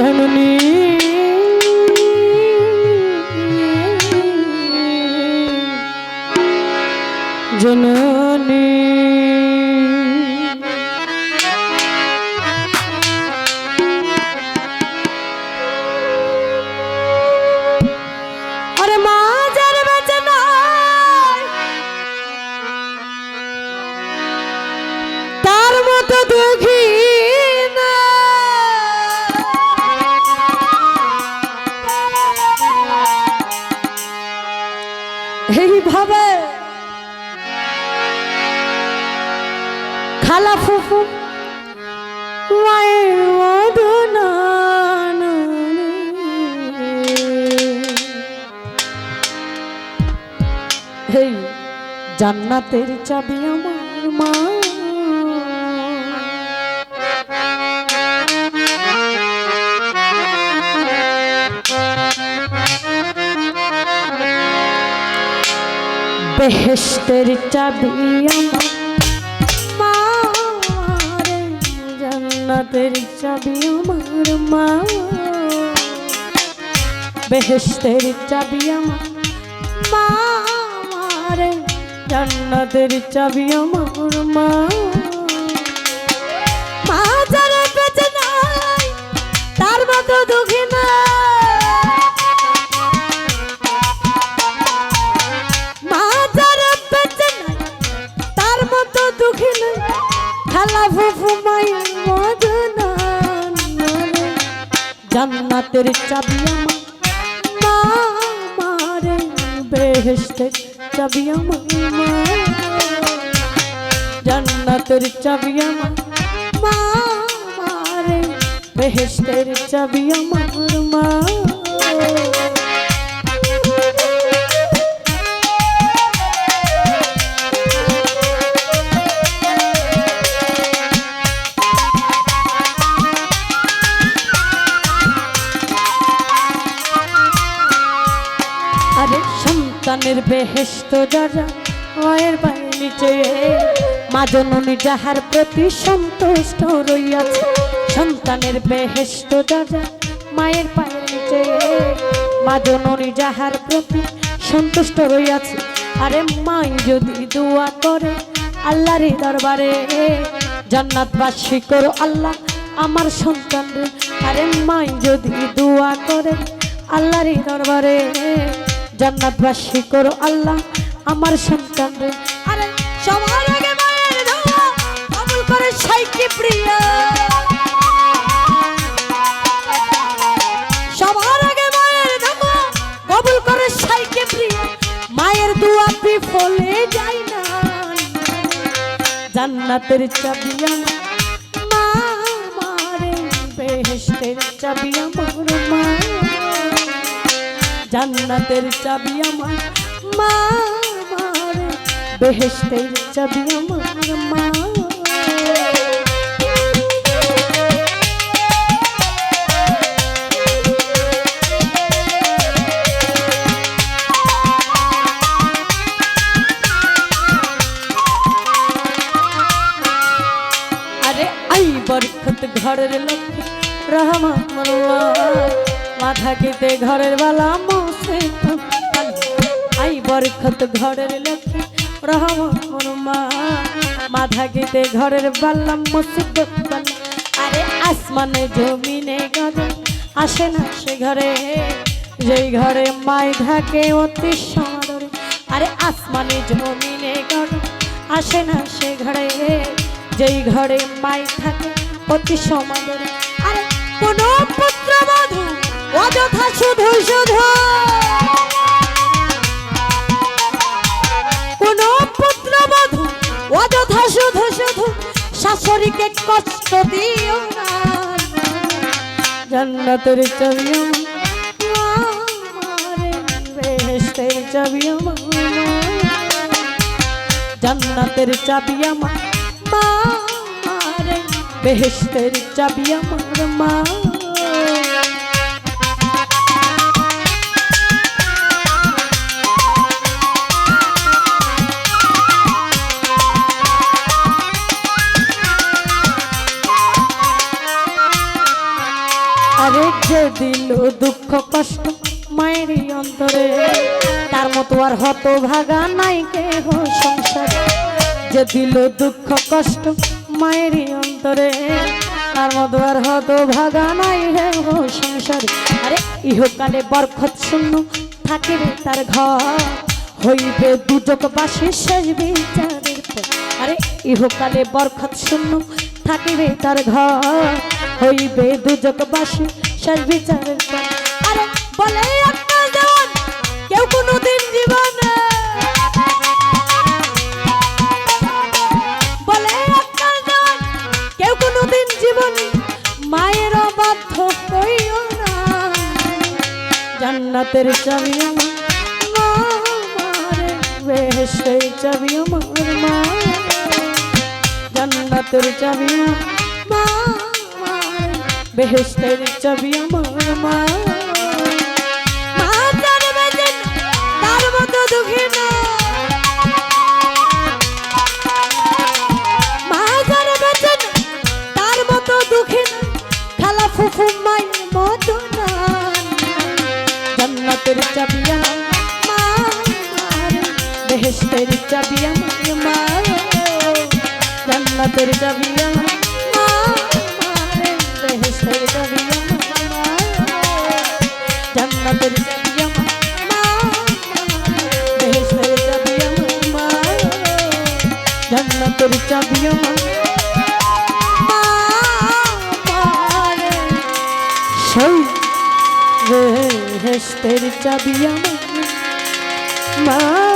জননী। জননী। খালা ফুফু মায়ের এই জান্নাতের চাবি আমার মা। বেহেস্তের চাবি আমার জান্নাতের চাবি আমার মা। বেহেস্তের চাবি আমার জান্নাতের চাবি আমার মা। তার মতো দুঃখী না তার নাই। খালা ফুফু জান্নাতের চাবি আমার মা মারে বেহেস্তের চাবি আমার মা জান্নাতের চাবি আমার মা মারে বেহেস্তের চাবি আমার মা আরে সন্তানের বেহেস্ত যারা, মায়ের বাড়ির নিচে। মা জননী যাহার প্রতি সন্তুষ্ট রইয়াছে, সন্তানের বেহেস্ত যারা, মায়ের পায়ের নিচে। মা জননী যাহার প্রতি সন্তুষ্ট রইয়াছে, আরে মাই যদি দোয়া করে আল্লাহর দরবারে। জান্নাত জান্নাতবাসী করো আল্লাহ আমার সন্তান আরে মাই যদি দোয়া করে আল্লাহর দরবারে। জান্নাতবাসী করো আল্লাহ আমার সন্তান রে। আরে, সবার আগে মায়ের দোয়া কবুল করে সাইকে প্রিয়া। সবার আগে মায়ের দোয়া কবুল করে সাইকে প্রিয়া। মায়ের দোয়া বিফলে যায় না। জান্নাতের চাবি আমার, মা মারে বেহেস্তের চাবি আমার, মা। জান্নাতের চাবি আমার মা মারে। বেহেস্তের চাবি আমার মা। ঘরের লক্ষ্মী রহমান মাথা কেটে ঘরের বালা মসে আই বরকত ঘরের লক্ষ্মী রহমান মা মাথা কেটে ঘরের বাল্লাম মসজিদ আরে আসমানে জমিনে গজে আসে না সে ঘরে। যেই ঘরে মাই থাকে অতি সমাদরে। আরে আসমানে জমিনে গজে আসে না সে ঘরে। যেই ঘরে মাই থাকে অতি সমাদরে। আরে কোন পুত্র বধূ অযথা শুধু শুধু। কোন পুত্র বধূ অযথা শুধু শুধু। শাশুড়িকে কষ্ট দিও না। জান্নাতের চাবি বেহেস্তের চাবি জান্নাতের চাবি আমার মা বেহেস্তের চাবি আমার, মা। দিল দুঃখ কষ্ট মায়েরই অন্তরে। তার মতো আর হত ভাগা নাই কেহ সংসার। যে দিল দুঃখ কষ্ট মায়েরই অন্তরে। তার মতো আর হত ভাগা নাই হে হো সংসার। আরে, ইহকালে বরখত শূন্য থাকিবে তার ঘর। হইবে দুজক বাসে শেষ বিচারের আরে, ইহকালে বরখত শূন্য থাকিবে তার ঘর। হইবে দুজক বাসে শেষ বিচারের পর। আরে বলে একটা জন কেউ কোনোদিন জীবনে। বলে একটা জন কেউ কোনোদিন জীবনে। মায়ের বাধ্য হইও না। জান্নাতের চাবি আমার, মা চাবি আমার, মা। জান্নাতের চাবি মা বেহেশের চাবি আমার মা। তার মতো দুঃখী না মা তার মতো দুঃখী না খালা ফুফু মায়ের মতো না। জান্নাতের চাবি আমার মা। মারে বেহেশতের চাবি আমার মা। জান্নাতের চাবি আমার কষ্টের চাবি আমার। মা